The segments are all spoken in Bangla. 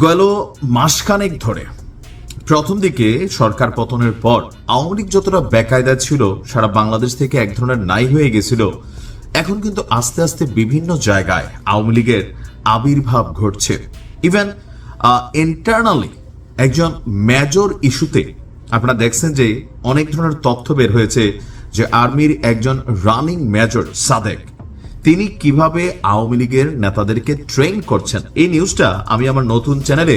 গেল মাসখানেক ধরে। প্রথম দিকে সরকার পতনের পর আওয়ামী লীগ যতটা বেকায়দা ছিল, সারা বাংলাদেশ থেকে এক ধরনের নাই হয়ে গেছিল। এখন কিন্তু আস্তে আস্তে বিভিন্ন জায়গায় আওয়ামী লীগের আবির্ভাব ঘটছে। ইভেন ইন্টারনালি একজন মেজর ইস্যুতে আপনারা দেখছেন যে অনেক ধরনের তথ্য বের হয়েছে যে আর্মির একজন রানিং মেজর সাদেক তিনি কীভাবে আওয়ামী লীগের নেতাদেরকে ট্রেন করছেন? এই নিউজটা আমি আমার নতুন চ্যানেলে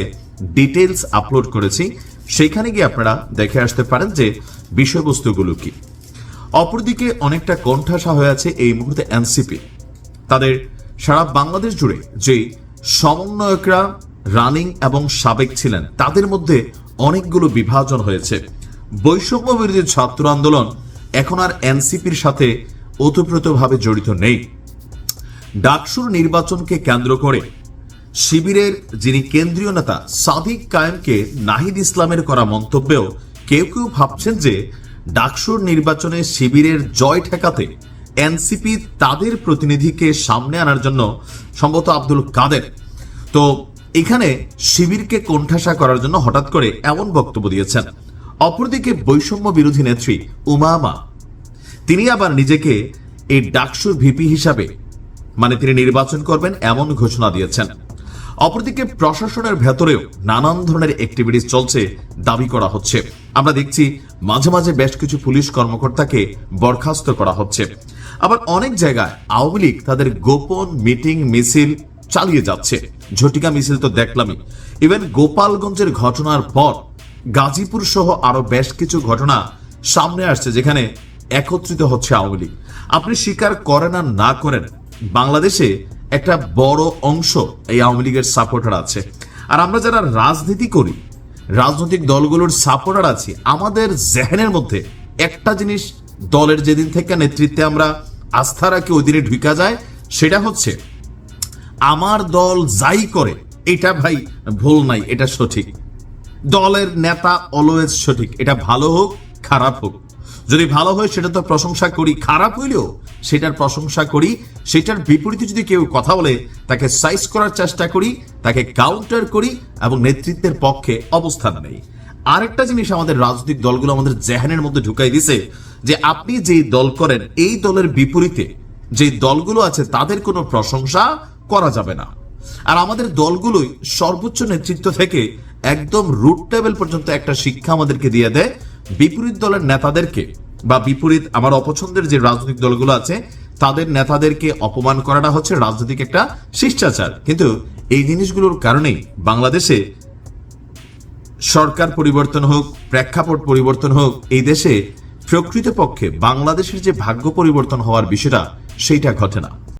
ডিটেলস আপলোড করেছি। সেখানে গিয়ে আপনারা দেখে আসতে পারেন যে বিষয়বস্তুগুলো কি। অপরদিকে অনেকটা কণ্ঠাসা হয়ে আছে এই মুহূর্তে এনসিপি তাদের সারা বাংলাদেশ জুড়ে যে সমন্বয়করা রানিং এবং সাবেক ছিলেন, তাদের মধ্যে অনেকগুলো বিভাজন হয়েছে। বৈষম্য বিরোধী ছাত্র আন্দোলন এখন আর এনসিপির সাথে ওতপ্রোতভাবে জড়িত নেই। ডাকসুর নির্বাচনকে কেন্দ্র করে। শিবিরের যিনি কেন্দ্রীয় নেতা সাদিক কায়েমকে নাহিদ ইসলামের করা মন্তব্যেও কেউ কেউ ভাবছেন যে ডাকসুর নির্বাচনে শিবিরের জয় ঠেকাতে এনসিপি তাদের প্রতিনিধিকে সামনে আনার জন্য সম্ভবত আব্দুল কাদের। তো এখানে শিবিরকে কোণঠাসা করার জন্য হঠাৎ করে এমন বক্তব্য দিয়েছেন। অপরদিকে বৈষম্য বিরোধী নেত্রী উমামা তিনি আবার নিজেকে এই ডাকসুর ভিপি হিসাবে মানে তিনি নির্বাচন করবেন এমন ঘোষণা দিয়েছেন। অপরদিকে প্রশাসনের ভেতরেও নানান ধরনের অ্যাক্টিভিটিস চলছে, দাবি করা হচ্ছে। আমরা দেখছি মাঝে মাঝে বেশ কিছু পুলিশ কর্মকর্তাকে বরখাস্ত করা হচ্ছে। আবার অনেক জায়গায় আওয়ামী লীগ তাদের গোপন মিটিং মিছিল চালিয়ে যাচ্ছে। ঝটিকা মিছিল তো দেখলামই। ইভেন গোপালগঞ্জের ঘটনার পর গাজীপুর সহ আরও বেশ কিছু ঘটনা সামনে আসছে, যেখানে একত্রিত হচ্ছে আওয়ামী লীগ। আপনি স্বীকার করেন আর না করেন বাংলাদেশে একটা বড় অংশ এই আওয়ামী লীগের সাপোর্টার আছে। আর আমরা যারা রাজনীতি করি, রাজনৈতিক দলগুলোর সাপোর্টার আছি, আমাদের জেহেনের মধ্যে একটা জিনিস দলের যেদিন থেকে নেতৃত্বে আমরা আস্থা রাখি, ওই দিনে ঢুকা যায়, সেটা হচ্ছে আমার দল যাই করে, এটা ভাই ভুল নাই, এটা সঠিক। দলের নেতা অলওয়েজ সঠিক, এটা ভালো হোক, খারাপ হোক। যদি ভালো হয়, সেটা তো প্রশংসা করি, খারাপ হইলেও সেটার প্রশংসা করি সেটার বিপরীতে যদি কেউ কথা বলে, তাকে সাইজ করার চেষ্টা করি, তাকে কাউন্টার করি এবং নেতৃত্বের পক্ষে অবস্থান নেই। আরেকটা জিনিস আমাদের রাজনৈতিক দলগুলো আমাদের জেহানের মধ্যে ঢুকাই দিছে, যে আপনি যেই দল করেন, এই দলের বিপরীতে যে দলগুলো আছে, তাদের কোনো প্রশংসা করা যাবে না। আর আমাদের দলগুলোই সর্বোচ্চ নেতৃত্ব থেকে একদম রুট লেভেল পর্যন্ত একটা শিক্ষা আমাদেরকে দিয়ে দেয়, বিপরীত দলের নেতাদেরকে বা বিপরীত আমার অপছন্দের যে রাজনৈতিক দলগুলো আছে তাদের নেতাদেরকে অপমান করাটা হচ্ছে রাজনৈতিক একটা শিষ্টাচার। কিন্তু এই জিনিসগুলোর কারণেই বাংলাদেশে সরকার পরিবর্তন হোক, প্রেক্ষাপট পরিবর্তন হোক, এই দেশে প্রকৃতপক্ষে বাংলাদেশের যে ভাগ্য পরিবর্তন হওয়ার বিষয়টা, সেইটা ঘটে না।